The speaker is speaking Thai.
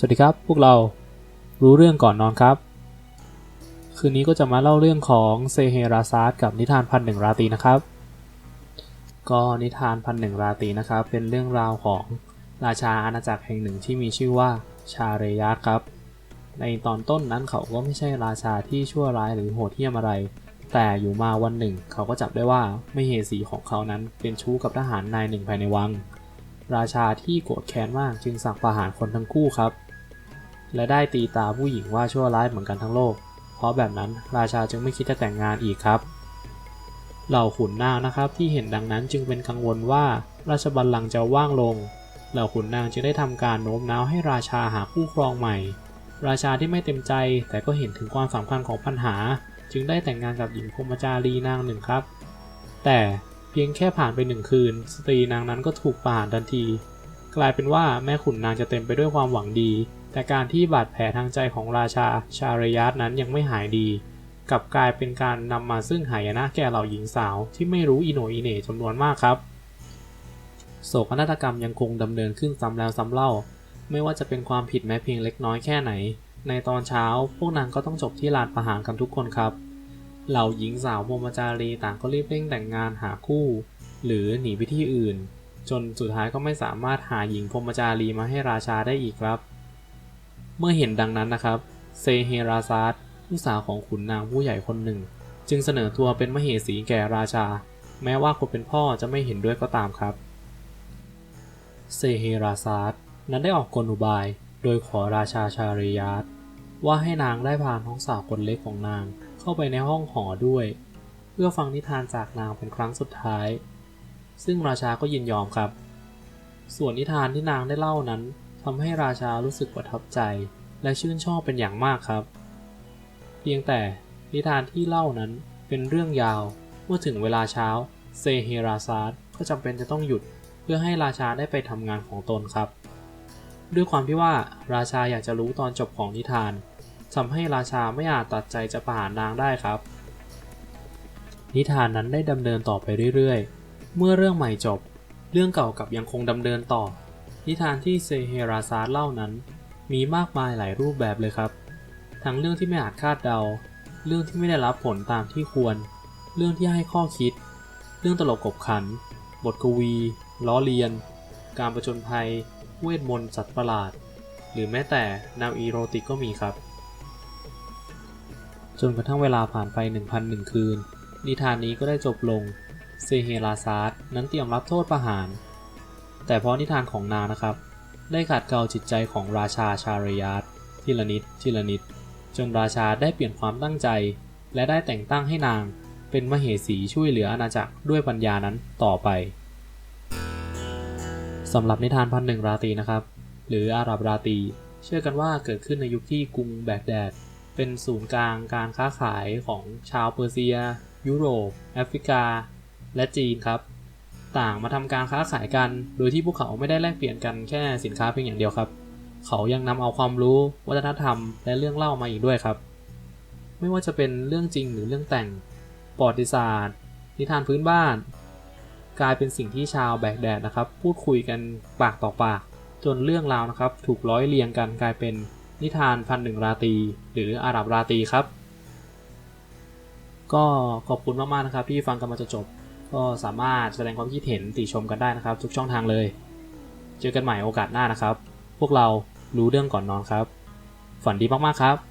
สวัสดีครับ พวกเรารู้เรื่องก่อนนอนครับ คืนนี้ก็จะมาเล่าเรื่องของเซเฮราซาร์กับนิทานพันหนึ่งราตีนะครับ ก็นิทานพันหนึ่งราตีนะครับ เป็นเรื่องราวของราชาอาณาจักรแห่งหนึ่งที่มีชื่อว่าชาเรยะครับ ในตอนต้นนั้นเขาก็ไม่ใช่ราชาที่ชั่วร้ายหรือโหดเหี้ยมอะไร แต่อยู่มาวันหนึ่ง เขาก็จับได้ว่าไม่เหสีของเขานั้นเป็นชู้กับทหารนายหนึ่งภายในวัง ราชาที่โกรธแค้นมากจึงสั่งประหารคนทั้งคู่ครับ และได้ตีตาผู้หญิงว่าชั่วร้ายเหมือนกันทั้งโลก เพราะแบบนั้นราชาจึงไม่คิดจะแต่งงานอีกครับ เหล่าขุนนางนะครับที่เห็นดังนั้นจึงเป็นกังวลว่าราชบัลลังก์จะว่างลง เหล่าขุนนางจึงได้ทำการโน้มน้าวให้ราชาหาคู่ครองใหม่ ราชาที่ไม่เต็มใจแต่ก็เห็นถึงความสำคัญของปัญหา จึงได้แต่งงานกับหญิงพมจารีนางหนึ่งครับ แต่เพียงแค่ผ่านไปหนึ่งคืน สตรีนางนั้นก็ถูกประหารทันที กลายเป็นว่าแม่ขุนนางจะเต็มไปด้วยความหวังดี แต่การที่บาดแผลทางใจของราชาชาเรยัตนั้นยังไม่หายดีกลับกลายเป็นการนำมาซึ่งหายนะแก่เหล่าหญิงสาวที่ไม่รู้อิโนอิเน่จำนวนมากครับ โศกนาฏกรรมยังคงดำเนินขึ้นซ้ำแล้วซ้ำเล่า ไม่ว่าจะเป็นความผิดแม้เพียงเล็กน้อยแค่ไหน ในตอนเช้าพวกนางก็ต้องจบที่ลานประหารกันทุกคนครับ เหล่าหญิงสาวพรมจารีต่างก็รีบเร่งแต่งงานหาคู่ หรือหนีไปที่อื่น จนสุดท้ายก็ไม่สามารถหาหญิงพรมจารีมาให้ราชาได้อีกครับ เมื่อเห็นดังนั้นนะครับ เซเฮราซาร์ลูกสาวของขุนนางผู้ใหญ่คนหนึ่ง จึงเสนอตัวเป็นมเหสีแก่ราชา แม้ว่าคนเป็นพ่อจะไม่เห็นด้วยก็ตามครับ เซเฮราซาร์นั้นได้ออกกลอุบาย โดยขอราชาชาริยาตว่าให้นางได้พาน้องสาวคนเล็กของนางเข้าไปในห้องหอด้วย เพื่อฟังนิทานจากนางเป็นครั้งสุดท้าย ซึ่งราชาก็ยินยอมครับ ส่วนนิทานที่นางได้เล่านั้น ทำให้ราชารู้สึกประทับใจ และชื่นชอบเป็นอย่างมากครับ เพียงแต่นิทานที่เล่านั้นเป็นเรื่องยาว เมื่อถึงเวลาเช้าเซเฮราซาร์ก็จำเป็นจะต้องหยุดเพื่อให้ราชาได้ไปทำงานของตนครับ ด้วยความที่ว่าราชาอยากจะรู้ตอนจบของนิทานทำให้ราชาไม่อาจตัดใจจะประหารนางได้ครับ นิทานนั้นได้ดำเนินต่อไปเรื่อยๆ เมื่อเรื่องใหม่จบ เรื่องเก่ากับยังคงดำเนินต่อ นิทานที่เซเฮราซาร์เล่านั้น มีมากมายหลายรูปแบบเลยครับ ทั้งเรื่องที่ไม่อาจคาดเดา เรื่องที่ไม่ได้รับผลตามที่ควร เรื่องที่ให้ข้อคิด เรื่องตลกขบขัน บทกวี ล้อเลียน การประจนภัย เวทมนต์สัตว์ประหลาด หรือแม้แต่แนวอีโรติกก็มีครับ จนกระทั่งเวลาผ่านไป 1,001 คืน นิทานนี้ก็ได้จบลง เซเฮราซาร์นั้นเตรียมรับโทษประหาร แต่เพราะนิทานของนางนะครับ ได้ขัดเกลาจิตใจของราชาชารยาตทีละนิดทีละนิด จนราชาได้เปลี่ยนความตั้งใจ และได้แต่งตั้งให้นางเป็นมเหสีช่วยเหลืออาณาจักรด้วยปัญญานั้นต่อไปสำหรับนิทานพันหนึ่งราตีนะครับ หรืออาหรับราตีเชื่อกันว่าเกิดขึ้นในยุคที่กรุงแบกแดด เป็นศูนย์กลางการค้าขายของชาวเปอร์เซีย ยุโรป แอฟริกา และจีนครับ ต่างมาทำการค้าขายกัน โดยที่พวกเขาไม่ได้แลกเปลี่ยนกันแค่สินค้าเพียงอย่างเดียวครับ เขายังนำเอาความรู้ วัฒนธรรม และเรื่องเล่ามาอีกด้วยครับ ไม่ว่าจะเป็นเรื่องจริงหรือเรื่องแต่งประวัติศาสตร์ นิทานพื้นบ้าน กลายเป็นสิ่งที่ชาวแบกแดดนะครับ พูดคุยกันปากต่อปาก จนเรื่องราวนะครับ ถูกร้อยเรียงกันกลายเป็นนิทานพันหนึ่งราตีหรืออาหรับราตีครับ ก็ขอบคุณมากๆนะครับที่ฟังกันมาจนจบ ก็สามารถแสดงความคิดเห็นติชมกันได้นะครับ ทุกช่องทางเลย เจอกันใหม่โอกาสหน้านะครับ พวกเรารู้เรื่องก่อนนอนครับ ฝันดีมากๆครับ